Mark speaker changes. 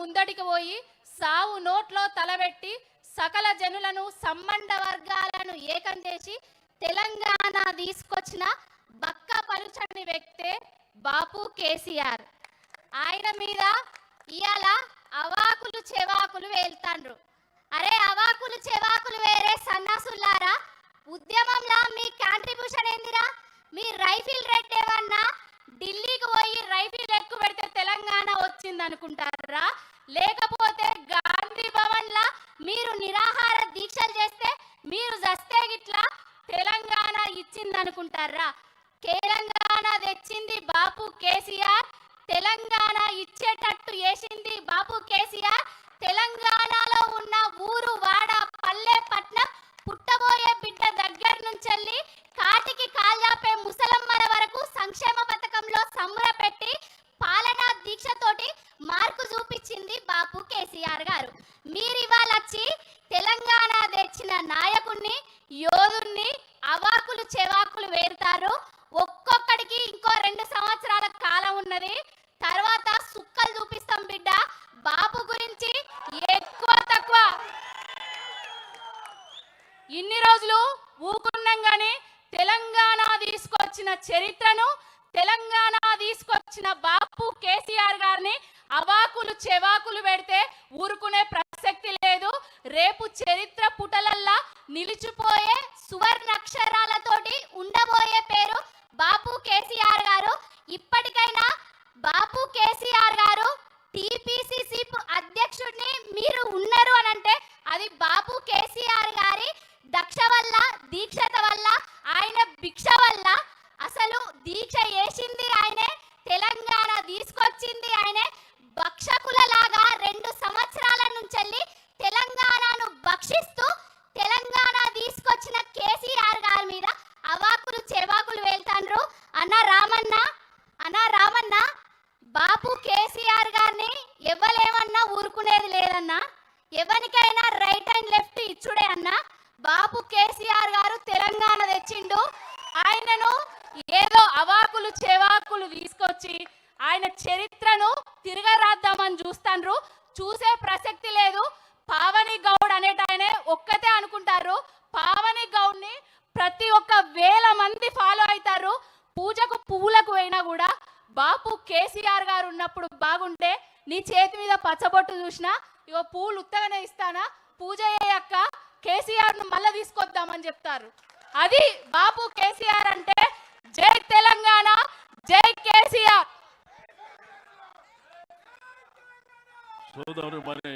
Speaker 1: ముందడికి పోయి సావు నోట్లో తలబెట్టి సకల జనులను సంబంధ వర్గాలను ఏకం చేసి తెలంగాణ తీసుకొచ్చిన బక్క పలుచని వ్యక్తే బాపు కేసీఆర్. ఆయన మీద ఇవాళ అవాకులు చెవాకులు వేల్తాండ్రు. అరే అవాకులు చెవాకులు వేరే సన్నాసుల్లారా ఉద్యమంలా మీ కాంట్రిబ్యూషన్ ఏందిరా? మీ రైఫిల్ రేట్ ఏమన్నా ఢిల్లీకి పోయి రైఫిల్ ఎక్కువ పెడితే తెలంగాణ వచ్చింది అనుకుంటారా లేకపోతే గాంధీ భవన్లా మీరు నిరాహార దీక్షలు చేస్తే మీరు చస్తే గిట్లా తెలంగాణ ఇచ్చింది అనుకుంటారా తెలంగాణ తెచ్చింది బాపు కేసీఆర్ తెలంగాణ ఇచ్చేటట్టు చేసింది బాపు కేసీఆర్ తెలంగాణలో ఉన్న ఊరు వాడ పల్లె పట్నం పుట్టబోయే బిడ్డ దగ్గర నుంచి వెళ్ళి కేసీఆర్ గారు. మీరు ఇవాళ వచ్చి తెలంగాణ తెచ్చిన నాయకుణ్ణి యోధుణ్ణి అవాకులు చెవాకులు వేరుతారు. ఒక్కొక్కడికి ఇంకో రెండు సంవత్సరాల కాలం ఉన్నది. తర్వాత సుక్కలు చూపిస్తాం బిడ్డ. బాపు గురించి ఎక్కువ తక్కువ. ఇన్ని రోజులు ఊకున్నాం కానీ తెలంగాణ తీసుకొచ్చిన చరిత్రను తెలంగాణ తీసుకొచ్చిన బాపు కేసీఆర్ గారిని అవాకులు చెవాకులు పెడితే ఊరుకునే ప్రసక్తి లేదు. రేపు చరిత్ర పుటలల్లా నిలిచిపోయే సువర్ణ అక్షరాలతోటి ఉండబోయే పేరు బాపు కేసీఆర్ గారు. ఇప్పటికైనా బాపు కేసీఆర్ గారు టిపిసిసి అధ్యక్షుడిని మీరు ఉన్నారు అని అంటే అది బాపు కేసీఆర్ గారి దక్ష వల్ల దీక్షత వల్ల ఆయన భిక్ష వల్ల అసలు దీక్ష చేసింది ఆయనే తెలంగాణ తీసుకొచ్చింది ఆయనే భక్షకుల లాగా రెండు సంవత్సరాల తెలంగాణను భక్షిస్తూ తెలంగాణ తీసుకొచ్చిన కేసీఆర్ గారి మీద అవాకులు చెవాకులు వెళ్తాండ్రు అన్న రామన్న అన్న రామన్న బాపు కేసీఆర్ గారిని ఎవ్వలేమన్నా ఊరుకునేది లేదన్నా. ఎవరికైనా రైట్ అండ్ లెఫ్ట్ ఇచ్చుడే అన్న. బాపు కేసీఆర్ గారు తెలంగాణ తెచ్చిండు. ఆయనను ఏదో అవాకులు చెవాకులు తీసుకొచ్చి ఆయన చరిత్రను తిరగరాద్దామని చూస్తాండ్రు. చూసే ప్రసక్తి లేదు. పావని గౌడ్ అనేట ఆయనే ఒక్కతే అనుకుంటారు. పావని గౌడ్ని ప్రతి ఒక్క వేల మంది ఫాలో అవుతారు పూజకు పువ్వులకు పోయినా కూడా బాపు కేసీఆర్ గారు ఉన్నప్పుడు బాగుంటే నీ చేతి మీద పచ్చబొట్టు చూసినా ఇగో పూలు ఉత్తగానే ఇస్తానా? పూజ అయ్యాక కేసీఆర్ను తీసుకొద్దామని చెప్తారు. అది బాపు కేసీఆర్ అంటే జై తెలంగాణ జై కేసీఆర్.
Speaker 2: सोधहरू भने